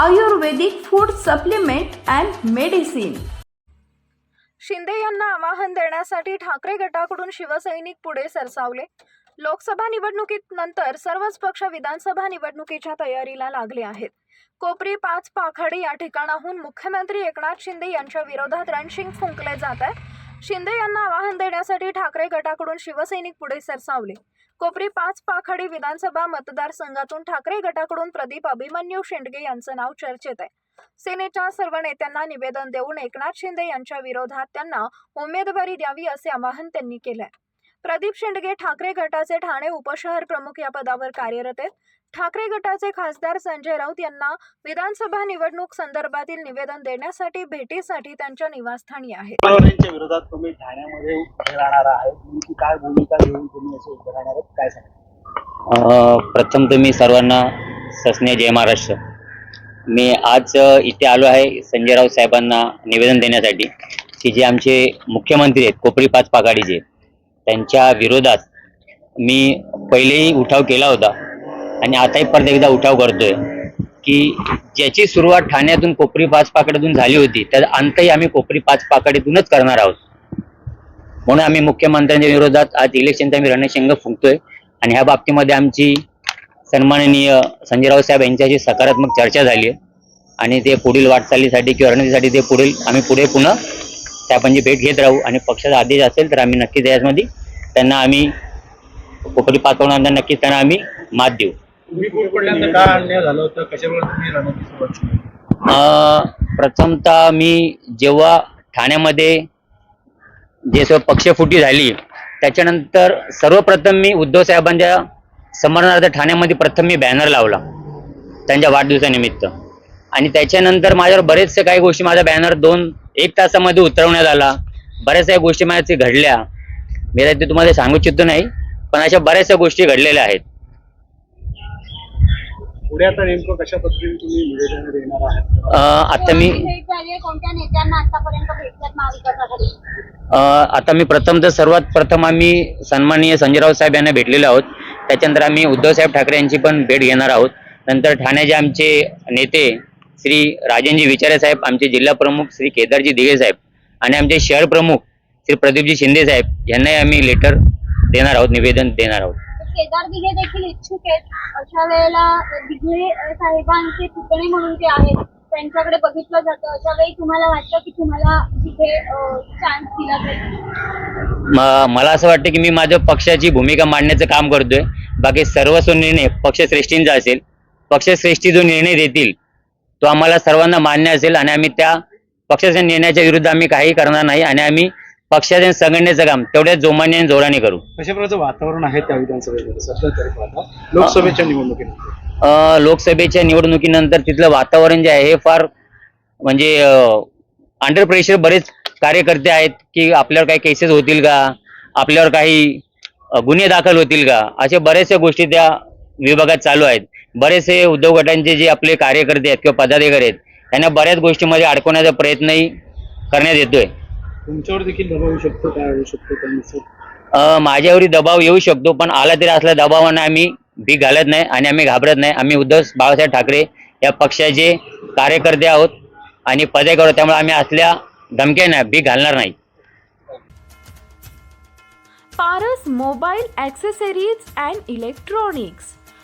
Ayurvedic food supplement and medicine. Shinde यांना आवाहन देण्यासाठी ठाकरे गटाकडून शिवसैनिक पुढे सरसावले. लोकसभा निवडणुकीत नंतर सर्वच पक्ष विधानसभा निवडणुकीच्या तयारीला लागले आहेत. कोपरी पाच पाखाडी या ठिकाणाहून मुख्यमंत्री एकनाथ शिंदे यांच्या विरोधात रणशिंग फुंकले जात आहे शिंदे यांना आवाहन देण्यासाठी ठाकरे गटाकडून शिवसैनिक पुढे सरसावले. कोपरी पाच पाखाडी विधानसभा मतदारसंघातून ठाकरे गटाकडून प्रदीप अभिमन्यू शेंडगे यांचं नाव चर्चेत आहे. सेनेच्या सर्व नेत्यांना निवेदन देऊन एकनाथ शिंदे यांच्या विरोधात त्यांना उमेदवारी द्यावी असे आवाहन त्यांनी केलंय. प्रदीप शेंडगे ठाकरे गटाचे ठाणे उपशहर प्रमुख या पदावर कार्यरत आहेत. ठाकरे गटाचे खासदार संजय राऊत यांना विधानसभा निवडणूक संदर्भातील निवेदन देण्यासाठी भेटीसाठी त्यांच्या निवासस्थानी आहेत. विरोधात तुम्ही ठाण्यामध्ये उभे राहणार आहात. काय भूमिका घेऊन तुम्ही असे उभे राहणार आहात? काय सांगा अ, प्रथम मी सर्वांना सस्ने जय महाराष्ट्र. मी आज इथे आलो आहे संजय राऊत साहेबांना निवेदन देण्यासाठी. की जे आमचे मुख्यमंत्री आहेत कोपरी पाच पाकाडीचे त्यांच्या विरोधात मी पहिलेही उठाव केला होता. आणि आताही परत एकदा उठाव करतोय. की ज्याची सुरुवात ठाण्यातून कोपरी पाच पाकड्यातून झाली होती त्याचा अंतही आम्ही कोपरी पाच पाकड्यातूनच करणार आहोत. म्हणून आम्ही मुख्यमंत्र्यांच्या विरोधात आज इलेक्शनचा आम्ही रणशिंग फुंकतोय. आणि ह्या बाबतीमध्ये आमची सन्माननीय संजय राऊत साहेब यांच्याशी सकारात्मक चर्चा झाली आहे. आणि ते पुढील वाटचालीसाठी किंवा रणनीतीसाठी ते पुढील आम्ही पुढे पुन्हा साहेबांची भेट घेत राहू आणि पक्षाचा आदेश असेल तर आम्ही नक्कीच यामध्ये त्यांना आम्ही कोकणी पाठवण्यानंतर नक्कीच त्यांना आम्ही मात देऊ. प्रथमतः मी जेव्हा ठाण्यामध्ये जे सर्व पक्षफुटी झाली त्याच्यानंतर सर्वप्रथम मी उद्धव साहेबांच्या स्मरणार्थ ठाण्यामध्ये प्रथम मी बॅनर लावला त्यांच्या वाढदिवसानिमित्त. आणि त्याच्यानंतर माझ्यावर बरेचसे काही गोष्टी माझा बॅनर दोन एक तासामध्ये उतरवण्यात आला. बऱ्याचशा गोष्टी माझ्या घडल्या. मी ते तुम्हाला सांगू इच्छितो नाही पण अशा बऱ्याचशा गोष्टी घडलेल्या आहेत. पुढे आता नेमकं कशा पद्धतीने तुम्ही निवेदन देणार आहात? अं, आता मी आता मी प्रथम तर सर्वात प्रथम आम्ही सन्माननीय संजयराव साहेब यांना भेटलेलो आहोत. त्याच्यानंतर आम्ही उद्धव साहेब ठाकरे यांची पण भेट घेणार आहोत. नंतर ठाण्याचे आमचे नेते श्री राजेंजी विचारे साहेब आमचे जिल्हा प्रमुख श्री केदारजी दिघे साहेब आणि आमचे शहर प्रमुख श्री प्रदीपजी शिंदे साहेब यांनाही आम्ही लेटर देणार आहोत निवेदन देणार आहोत. केदार दिघे देखील इच्छुक आहेत. अशा वेळेला दिघे साहेबांचे पुतणे म्हणून ते आहेत. त्यांच्याकडे बघितलं जातं. अशा वेळी तुम्हाला वाटतं की तुम्हाला तिथे चान्स दिला जाईल? मला असं वाटतं की मी माझ्या पक्षाची भूमिका मांडण्याचं काम करतोय. बाकी सर्वस्व निर्णय पक्षश्रेष्ठींचा असेल. पक्षश्रेष्ठी जो निर्णय देतील तो आम्हाला सर्वांना मान्य असेल आणि आम्ही त्या पक्षाच्या निर्णयाच्या विरुद्ध आम्ही काही करणार नाही आणि आम्ही पक्षाच्या संघटनेचं काम तेवढ्याच जोमाने आणि जोराने करू. कशा प्रकारचं वातावरण आहे त्या विधानसभेमध्ये? लोकसभेच्या निवडणुकीनंतर. लोकसभेच्या निवडणुकीनंतर तिथलं वातावरण जे आहे हे फार म्हणजे अंडर प्रेशर बरेच कार्यकर्ते आहेत की आपल्यावर काही केसेस होतील का? आपल्यावर काही गुन्हे दाखल होतील का? अशा बऱ्याचशा गोष्टी त्या विभागात चालू आहेत. बरेचसे उद्योग गटांचे जे आपले कार्यकर्ते आहेत किंवा पदाधिकारी आहेत त्यांना बऱ्याच गोष्टीमध्ये अडकवण्याचा प्रयत्नही करण्यात येतोय. तुमच्यावर देखील दबाव येऊ शकतो काय होऊ शकतो त्यानुसार माझ्यावरही दबाव येऊ शकतो पण आला तरी असल्या दबावानं आम्ही भीक घालत नाही आणि आम्ही घाबरत नाही. आम्ही उद्धव बाळासाहेब ठाकरे या पक्षाचे कार्यकर्ते आहोत आणि पदाधिकारी आहोत त्यामुळे आम्ही असल्या धमक्यानं भीक घालणार नाही. Paras mobile accessories and electronics.